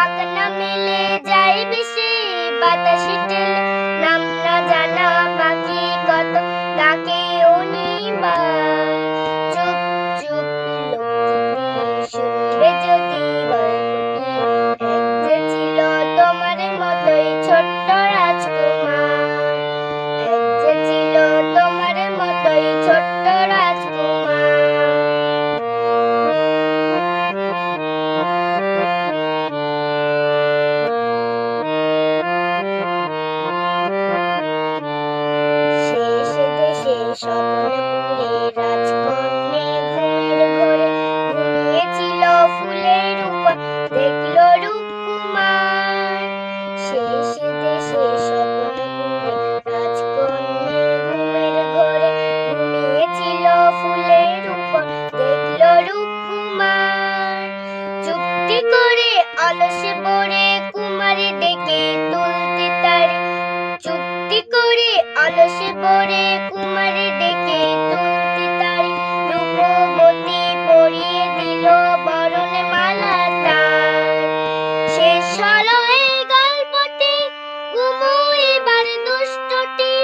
পাকনা মেলে যাই বেশি। বাতাসে টেলে নাম না জানা পাখি কত। ডাকে অনিবার, চুপ চুপ শুনবে যদি ছিল তোমার মতোই ছোট্ট রাজকুমার। দেশে স্বপ্নপুরে রাজকন্যে ঘুমের ঘোরে ঘুমিয়েছিল ফুলের উপর, দেখল রূপকুমার। শেষ দেশে করে অলসে পড়ে কুমারী ডেকে তুলতে মিনতি করে আলসে পড়ে কুমারে ডেকে তুলতে তারি রূপবতী পরিয়ে দিল বরণে মালা তার। শেষ হলো এই গল্পটি কুমু এবার দুষ্টটি।